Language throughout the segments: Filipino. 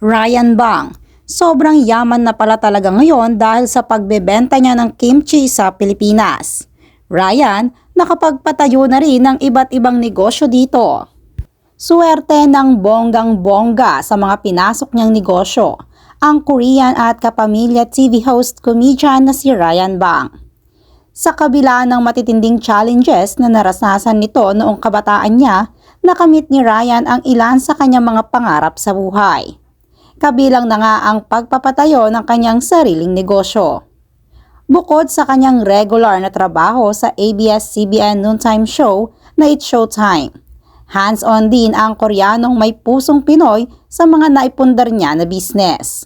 Ryan Bang. Sobrang yaman na pala talaga ngayon dahil sa pagbebenta niya ng kimchi sa Pilipinas. Ryan, nakapagpatayo na rin ng iba't ibang negosyo dito. Suwerte ng bonggang-bongga sa mga pinasok niyang negosyo, ang Korean at kapamilya TV host comedian na si Ryan Bang. Sa kabila ng matitinding challenges na narasasan nito noong kabataan niya, nakamit ni Ryan ang ilan sa kanyang mga pangarap sa buhay. Kabilang na nga ang pagpapatayo ng kanyang sariling negosyo. Bukod sa kanyang regular na trabaho sa ABS-CBN noontime show na It's Showtime, hands-on din ang Koreanong may pusong Pinoy sa mga naipundar niya na business.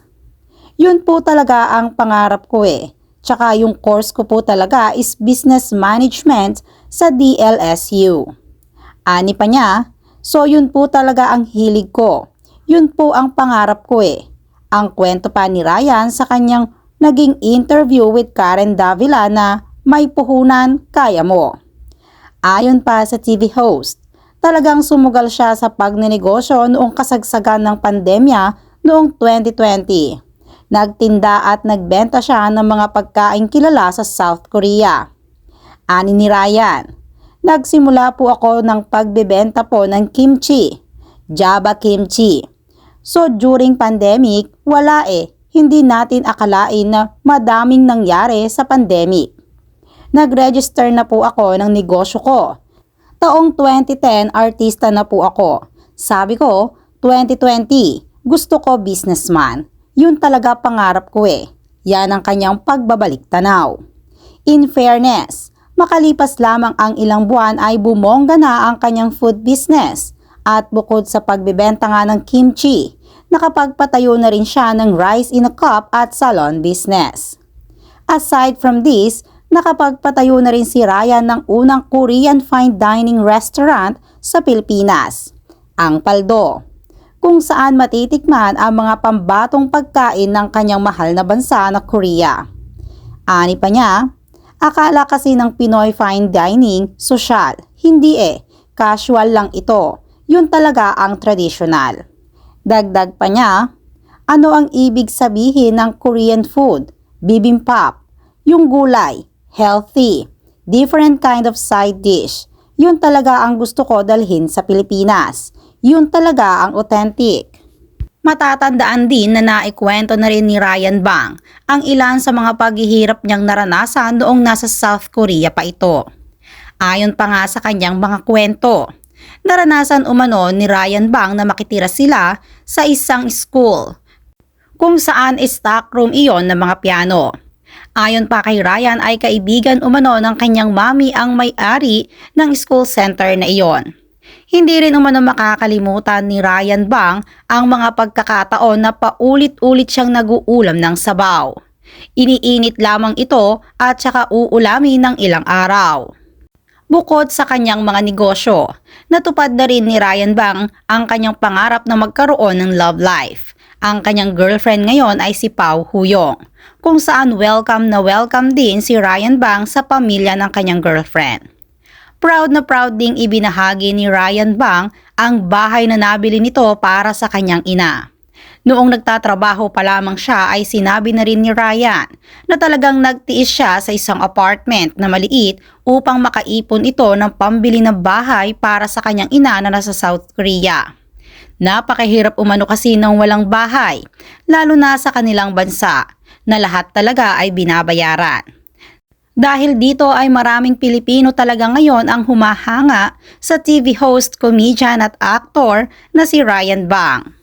Yun po talaga ang pangarap ko eh. Tsaka yung course ko po talaga is Business Management sa DLSU. Ani pa niya, so yun po talaga ang hilig ko. Yun po ang pangarap ko eh. Ang kwento pa ni Ryan sa kanyang naging interview with Karen Davila na may puhunan, kaya mo. Ayon pa sa TV host, talagang sumugal siya sa pagnenegosyo noong kasagsagan ng pandemya noong 2020. Nagtinda at nagbenta siya ng mga pagkain kilala sa South Korea. Ani ni Ryan, nagsimula po ako ng pagbebenta po ng kimchi, Java kimchi. So during pandemic, wala eh, hindi natin akalain na madaming nangyari sa pandemic. Nag-register na po ako ng negosyo ko. Taong 2010, artista na po ako. Sabi ko, 2020, gusto ko businessman. Yun talaga pangarap ko eh. Yan ang kanyang pagbabalik tanaw. In fairness, makalipas lamang ang ilang buwan ay bumongga na ang kanyang food business at bukod sa pagbebenta nga ng kimchi, nakapagpatayo na rin siya ng rice in a cup at salon business. Aside from this, nakapagpatayo na rin si Ryan ng unang Korean fine dining restaurant sa Pilipinas, ang Paldo, kung saan matitikman ang mga pambatong pagkain ng kanyang mahal na bansa na Korea. Ani pa niya, akala kasi ng Pinoy fine dining social, hindi eh, casual lang ito. Yun talaga ang traditional. Dagdag pa niya, ano ang ibig sabihin ng Korean food? Bibimbap, yung gulay, healthy, different kind of side dish. Yun talaga ang gusto ko dalhin sa Pilipinas. Yun talaga ang authentic. Matatandaan din na naikwento na rin ni Ryan Bang ang ilan sa mga paghihirap niyang naranasan noong nasa South Korea pa ito. Ayon pa nga sa kanyang mga kwento, naranasan umano ni Ryan Bang na makitira sila sa isang school kung saan stock room iyon ng mga piano. Ayon pa kay Ryan ay kaibigan umano ng kanyang mami ang may-ari ng school center na iyon. Hindi rin umano makakalimutan ni Ryan Bang ang mga pagkakataon na paulit-ulit siyang naguulam ng sabaw. Iniinit lamang ito at saka uulami ng ilang araw. Bukod sa kanyang mga negosyo, natupad na rin ni Ryan Bang ang kanyang pangarap na magkaroon ng love life. Ang kanyang girlfriend ngayon ay si Pau Huyong, kung saan welcome na welcome din si Ryan Bang sa pamilya ng kanyang girlfriend. Proud na proud ding ibinahagi ni Ryan Bang ang bahay na nabili nito para sa kanyang ina. Noong nagtatrabaho pa lamang siya ay sinabi na rin ni Ryan na talagang nagtiis siya sa isang apartment na maliit upang makaipon ito ng pambili ng bahay para sa kanyang ina na nasa South Korea. Napakahirap umano kasi ng walang bahay, lalo na sa kanilang bansa, na lahat talaga ay binabayaran. Dahil dito ay maraming Pilipino talaga ngayon ang humahanga sa TV host, comedian at actor na si Ryan Bang.